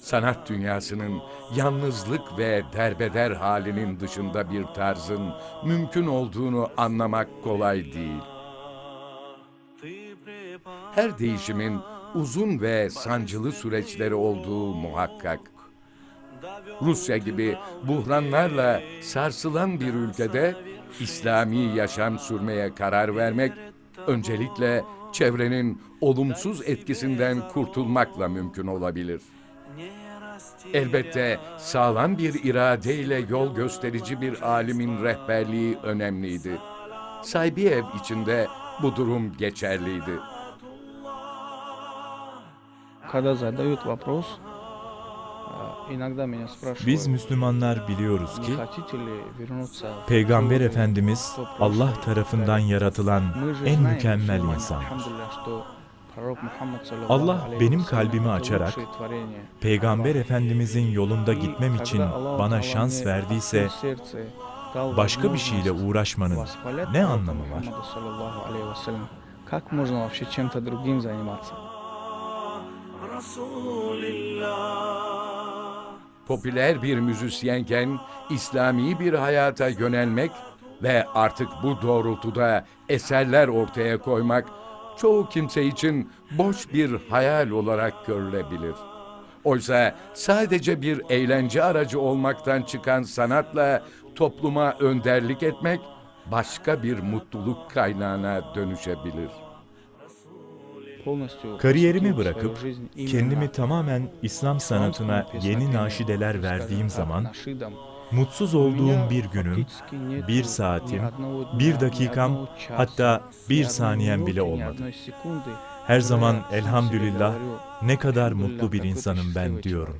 Sanat dünyasının yalnızlık ve derbeder halinin dışında bir tarzın mümkün olduğunu anlamak kolay değil. Her değişimin uzun ve sancılı süreçleri olduğu muhakkak. Rusya gibi buhranlarla sarsılan bir ülkede İslami yaşam sürmeye karar vermek öncelikle çevrenin olumsuz etkisinden kurtulmakla mümkün olabilir. Elbette sağlam bir iradeyle yol gösterici bir alimin rehberliği önemliydi. Saybiyev içinde bu durum geçerliydi. Когда задают вопрос, Biz Müslümanlar biliyoruz не ki хотите ли вернуться в Peygamber то время, Efendimiz в то Allah прошлое, tarafından когда yaratılan мы же en знаем, mükemmel мусульмане, insandır. alhamdülillah, что пророк Muhammed sallallahu Allah aleyhi benim ve sellem kalbimi это açarak lütfü tvarение. Peygamber Efendimizin yolunda И gitmem için когда Allah bana Teala şans мне verdiyse открыл сердце, дал başka bir şeyle возможность uğraşmanın восхвалять ne пророка anlamı var? Мухаммада саллаллаху алейхи ва саллям, Как можно вообще чем-то другим заниматься? popüler bir müzisyenken İslami bir hayata yönelmek ve artık bu doğrultuda eserler ortaya koymak çoğu kimse için boş bir hayal olarak görülebilir. Oysa sadece bir eğlence aracı olmaktan çıkan sanatla topluma önderlik etmek başka bir mutluluk kaynağına dönüşebilir. Kariyerimi bırakıp kendimi tamamen İslam sanatına yeni naşideler verdiğim zaman mutsuz olduğum bir günüm, bir saatim, bir dakikam, hatta bir saniyem bile olmadı. Her zaman elhamdülillah ne kadar mutlu bir insanım ben diyorum.